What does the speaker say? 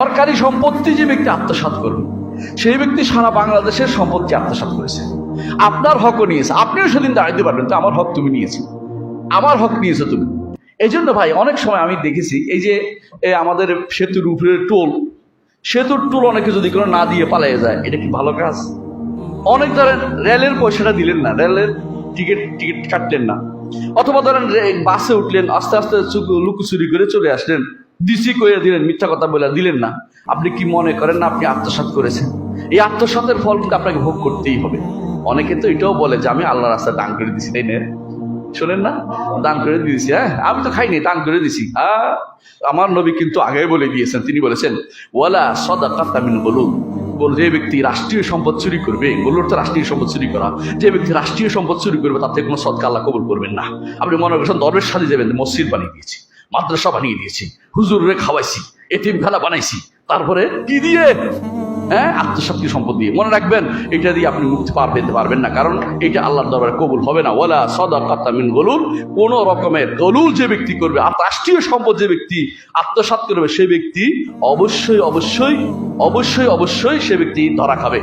সরকারি সম্পত্তি যে ব্যক্তি আত্মসাৎ করবে, সেই ব্যক্তি সারা বাংলাদেশের সম্পত্তি আত্মসাৎ করেছে। আপনার হকও নিয়েছে। আপনিও সেদিন দাঁড়াইতে পারবেন। তো আমার হক তুমি নিয়েছো। আমার হক নিয়েছো তুমি। এই জন্য ভাই, অনেক সময় আমি দেখেছি, এই যে আমাদের সেতুর উপরে টোল, সেতুর টোল অনেকে যদি কোনো না দিয়ে পালিয়ে যায়, এটা কি ভালো কাজ? অনেক ধরেন রেলের পয়সাটা দিলেন না, রেলের টিকিট টিকিট কাটলেন না। অথবা ধরেন বাসে উঠলেন, আস্তে আস্তে লুকোচুরি করে চলে আসলেন। ডিসি করে দিলেন, মিথ্যা কথা বলে দিলেন না। আপনি কি মনে করেন না আপনি আত্মসাৎ করেছেন? এই আত্মসাতের ফল কিন্তু আপনাকে ভোগ করতেই হবে। অনেকে তো এটাও বলে যে, আমি আল্লাহ রাস্তায় দান করে দিছি। তাই না শোনেন না? দান করে দিয়েছি হ্যাঁ? আমি তো খাইনি, দান করে দিছি। আমার নবী কিন্তু আগে বলে দিয়েছেন তিনি বলেছেন, ওয়ালা সদা কাতামিন বলুন বল যে ব্যক্তি রাষ্ট্রীয় সম্পদ চুরি করবে বলুন তো রাষ্ট্রীয় সম্পদ চুরি করা, যে ব্যক্তি রাষ্ট্রীয় সম্পদ চুরি করবে থেকে কোনো সদকা আল্লাহ কবুল করবেন না। আপনি মনে করছেন দরবেশ সাজে যাবেন মসজিদ বানিয়ে দিয়েছি। মাদ্রাসা বানিয়ে দিয়েছি হুজুরে খাওয়াইছি, এতিমখানা বানাইছি, তারপরে কি দিয়ে? হ্যাঁ আত্মশক্তি সম্পদ দিয়ে? মনে রাখবেন, এটা দিয়ে আপনি মুক্তি পার পেতে পারবেন না, কারণ এটা আল্লাহর দরবারে কবুল হবে না। ওলা সদা কাতামিন গলুল, কোন রকমের গলুল যে ব্যক্তি করবে, আর রাষ্ট্রীয় সম্পদ যে ব্যক্তি আত্মসাৎ করবে, সে ব্যক্তি অবশ্যই অবশ্যই অবশ্যই অবশ্যই সে ব্যক্তি ধরা খাবে।